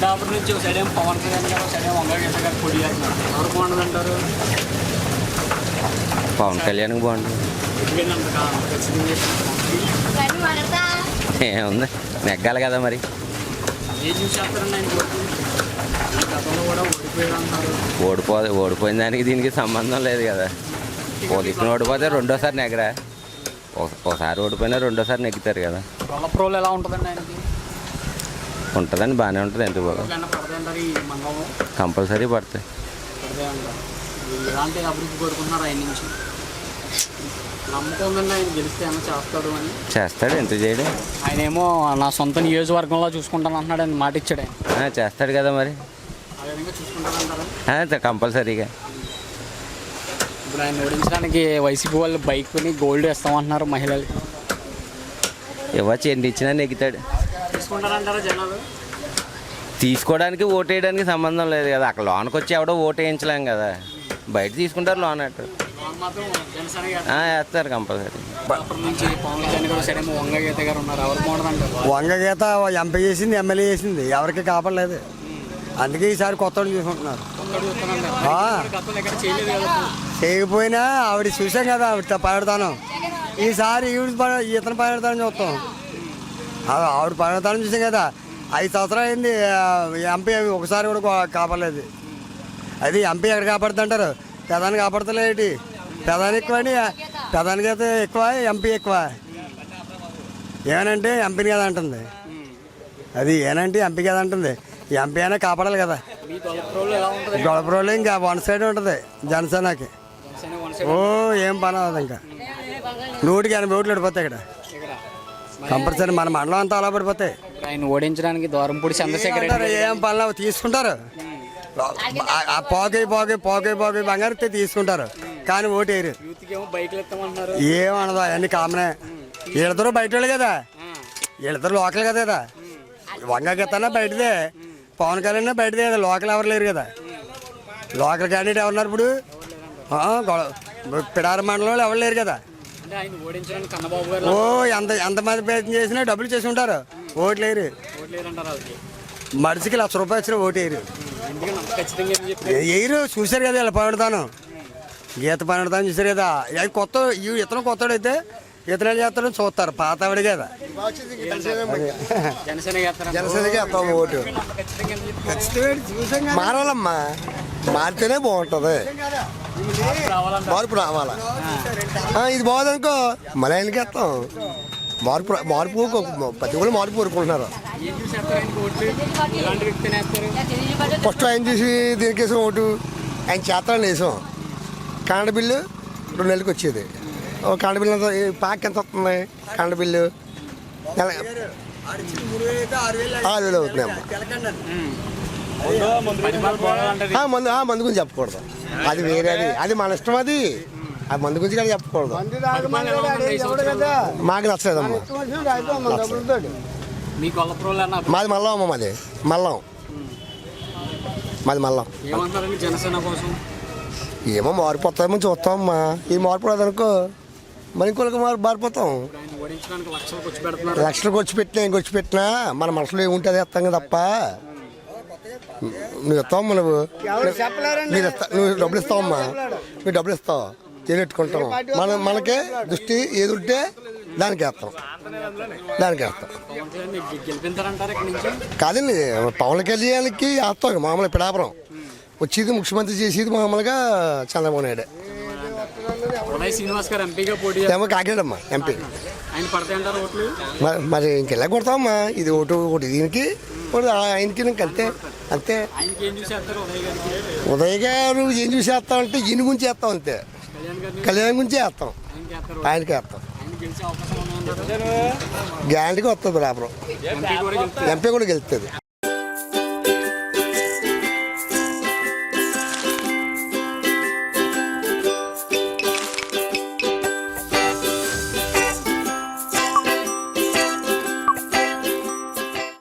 పిడాపురం నుంచి ఒక సైడ్ ఏమో పవన్ కళ్యాణ్ గారు ఒక సైడ్ ఏమో వంగ గీత గారు పొడి చేస్తున్నారు. ఎవరు బాగుంటుంది అంటారు? పవన్ కళ్యాణ్కి బాగుంటుంది. ఏముంది? నెగ్గాలి కదా మరి. ఏం ఆయన గతంలో కూడా ఓడిపోయారు ఓడిపో ఓడిపోయిన దానికి దీనికి సంబంధం లేదు కదా. దిక్కున ఓడిపోతే రెండోసారి నెగ్గరా? ఒక- ఒకసారి ఓడిపోయినా రెండోసారి నెగ్గుతారు కదా. ఎలా ఉంటుందండి ఆయనకి? ఉంటుందండి బాగానే ఉంటుంది. ఎందుకు బాగా? కంపల్సరీ పడతాయి. ఎలాంటి అభివృద్ధి ఆయన నుంచి. చేస్తాడు ఎంత చేయడు. ఆయన ఏమో నా సొంత నియోజకవర్గంలో చూసుకుంటాను అంటున్నాడు అని మాట ఇచ్చాడు ఆయన. చేస్తాడు కదా మరి. కంపల్సరీగా. ఇప్పుడు ఆయన ఓడించడానికి వైసీపీ వాళ్ళు బైక్ కొని గోల్డ్ ఇస్తామంటున్నారు మహిళలకి. ఇవ్వచ్చు ఎన్ని ఇచ్చినా నెగ్గుతాడు. తీసుకుంటారంటారా జనాలు? తీసుకోవడానికి ఓటు వేయడానికి సంబంధం లేదు కదా. అక్కడ లోనికి వచ్చి ఎవడో ఓటు వేయించలేం కదా. బయట తీసుకుంటారు లోన్ అట్టు వేస్తారు కంపల్సరీ. వంగ గీత ఎంపీ చేసింది ఎమ్మెల్యే చేసింది. ఎవరికి కాపడలేదు అందుకే ఈసారి కొత్త చూసుకుంటున్నారు. చేయకపోయినా ఆవిడ చూసాం కదా ఆవిడ పడతాను ఈసారి ఈవిడ ఇతను పడతాను చూస్తాం. ఆవిడ పడతాను చూసాం కదా. ఐదు సంవత్సరాలు అయింది ఎంపీ ఒకసారి కూడా కాపాడలేదు అది ఎంపీ ఎక్కడ కాపాడుతుంటారు? ప్రధాని కాపాడతలేటి ప్రధాని ఎక్కువ అని ప్రధానికి అయితే ఎక్కువ ఎంపీ ఎక్కువ. ఏమనంటే ఎంపీని కదా అంటుంది. అది ఏనంటే ఎంపీ కదా అంటుంది. ఎంపీ అయినా కాపాడాలి కదా. రోజులు ఇంకా వన్ సైడ్ ఉంటుంది జనసేనకి. ఓ ఏం పని అవ్వదు ఇంకా. నూటికి ఎనభై ఓట్లు ఇక్కడ. కంపల్సరీ మన మండలం అంతా అలా పడిపోతాయి ఆయన ఓడించడానికి ద్వారంపూడి చంద్రశేఖర్ రెడ్డి ఏం పనులు అవి తీసుకుంటారు? ఆ- పోగే పోగే పోగే పోగే బంగారు తీసుకుంటారు. కానీ ఓటు వేయరు. ఏమనదు అవన్నీ కామనే. వీళ్ళిద్దరూ బయట వాళ్ళు కదా వీళ్ళిద్దరు లోకల్ కదా కదా వంగకెత్తనా బయటదే. పవన్ కళ్యాణ్ బయటదే కదా. లోకల్ ఎవరు లేరు కదా. లోకల్ క్యాండిడేట్ ఎవరున్నారు ఇప్పుడు? పిడారి మండలంలో ఎవరు లేరు కదా. ఓ ఎంత ఎంతమంది ప్రయత్నం చేసినా డబ్బులు చేసి ఉంటారు. ఓట్లు వేయరు. ఓట్లు లేరంటారు వాళ్ళకి. మనిషికి లక్ష రూపాయలు వచ్చిన ఓటు వేయరు. చూశారు కదా ఇలా పడతాను గీత పడతాను చూశారు కదా. కొత్త ఇతను కొత్తడు అయితే ఇతను చూస్తారు. పాత ఆవిడ కదా. జనసేనకి వేస్తాం ఓటు. మారాలమ్మా. మారితేనే బాగుంటుంది. మార్పు రావాలా? ఇది బాగుందనుకో మళ్ళీ ఆయనకి వేస్తాం. మార్పు మార్పు ప్రతి ఒక్కరు మార్పు కోరుకుంటున్నారు ఫస్ట్ ఆయన చూసి దీనికి వేసాం ఓటు. ఆయన చేస్తానని వేసాం. కరెంట్ బిల్లు రెండు నెలలకు వచ్చేది. కరెంట్ బిల్లు ఎంత? ఈ ప్యాక్ ఎంత వస్తుంది? Current bill? నెల ఆరు వేలు ఆ, మందు ఆ మందు గురించి చెప్పకూడదు. అది వేరే అది. అది మన ఇష్టం అది. ఆ మందు గురించి కూడా చెప్పకూడదు? మాకు నచ్చలేదమ్మా మీ కొల్లప్రోలు అన్న మాది మల్లం అమ్మ మాది. మల్లం. మాది మల్లం. ఏమంటారండి జనసేన కోసం? ఏమో మారిపోతామో చూస్తామమ్మా ఈ మార్పు రాదనుకో మరి ఆయన ఓడించడానికి లక్షలు ఖర్చు పెట్టినా ఇంకొచ్చి వచ్చి పెట్టినా మన మనసులో ఏముంటుంది వేస్తాం కదా తప్ప నువ్వు ఇస్తావమ్మా నువ్వు? మీరు ఇస్తా నువ్వు డబ్బులు ఇస్తావమ్మా నువ్వు డబ్బులు ఇస్తావు? తినెట్టుకుంటాం. మన మనకే దృష్టి ఏది ఉంటే దానికి వేస్తాం. దానికి వేస్తాం. కాదండి పవన్ కళ్యాణ్కి వేస్తాం మామూలు పిడాపురం వచ్చేది ముఖ్యమంత్రి చేసేది మామూలుగా చంద్రబాబు నాయుడు. ఉదయ్ శ్రీనివాస్ గారు ఎంపీగా పోటీ ఏమో కాకినాడమ్మా ఎంపీ. ఆయన పడతాయి అంటారు ఓట్లు? మరి మరి ఇంకెలా కొడతామమ్మా ఇది ఒకటి ఒకటి దీనికి ఒకటి ఆయనకి ఇంక అంతే అంతే. ఆయనకి ఏం ఉదయ్ గారికి? ఉదయ్ గారు ఏం చూసి వేస్తామంటే ఈయన గురించి వేస్తాం అంతే. కళ్యాణ్ గారిని కళ్యాణ్ గురించి వేస్తాం ఆయనకి వేస్తారు ఆయనకి వేస్తాం ఆయన గెలిచే అవకాశం ఉందంటారు గ్యారంటీగా వస్తుంది పిడాపురం ఎంపీ కూడా గెలుస్తారు ఎంపీ కూడా గెలుస్తుంది.